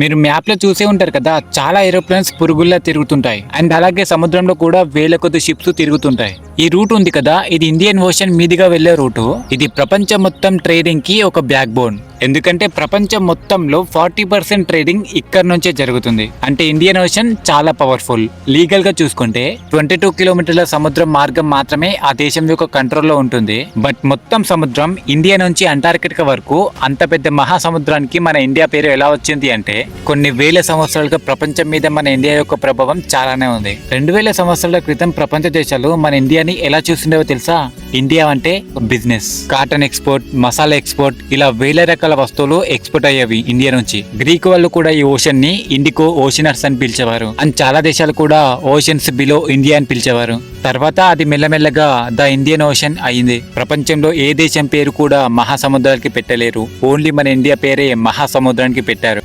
మీరు మ్యాప్లో చూసే ఉంటారు కదా చాలా ఏరోప్లేన్స్ పురుగుల్లా తిరుగుతుంటాయి. అండ్ అలాగే సముద్రంలో కూడా వేల కొద్ది షిప్స్ తిరుగుతుంటాయి. ఈ రూట్ ఉంది కదా ఇది ఇండియన్ ఓషన్ మీదుగా వెళ్ళే రూటు. ఇది ప్రపంచం మొత్తం ట్రేడింగ్కి ఒక బ్యాక్ బోన్ ఎందుకంటే ప్రపంచం మొత్తంలో ఫార్టీ పర్సెంట్ ట్రేడింగ్ ఇక్కడ నుంచే జరుగుతుంది. అంటే ఇండియన్ ఓషన్ చాలా పవర్ఫుల్. లీగల్గా చూసుకుంటే ట్వంటీ టూ కిలోమీటర్ల సముద్రం మార్గం మాత్రమే ఆ దేశం యొక్క కంట్రోల్లో ఉంటుంది. బట్ మొత్తం సముద్రం ఇండియా నుంచి అంటార్కిటికా వరకు అంత పెద్ద మహాసముద్రానికి మన ఇండియా పేరు ఎలా వచ్చింది అంటే కొన్ని వేల సంవత్సరాలుగా ప్రపంచం మీద మన ఇండియా యొక్క ప్రభావం చాలానే ఉంది. రెండు వేల సంవత్సరాల క్రితం ప్రపంచ దేశాలు మన ఇండియాని ఎలా చూస్తుండేవో తెలుసా? ఇండియా అంటే business cotton export masala export ఇలా వేల రకాల రకాల వస్తువులు ఎక్స్పోర్ట్ అయ్యేవి ఇండియా నుంచి. గ్రీక్ వాళ్ళు కూడా ఈ ఓషన్ని ఇండికో ఓషనర్స్ అని పిలిచేవారు. అండ్ చాలా దేశాలు కూడా ఓషన్స్ బిలో ఇండియా అని పిలిచేవారు. తర్వాత అది మెల్లమెల్లగా ద ఇండియన్ ఓషన్ అయింది. ప్రపంచంలో ఏ దేశం పేరు కూడా మహాసముద్రానికి పెట్టలేరు. ఓన్లీ మన ఇండియా పేరే మహాసముద్రానికి పెట్టారు.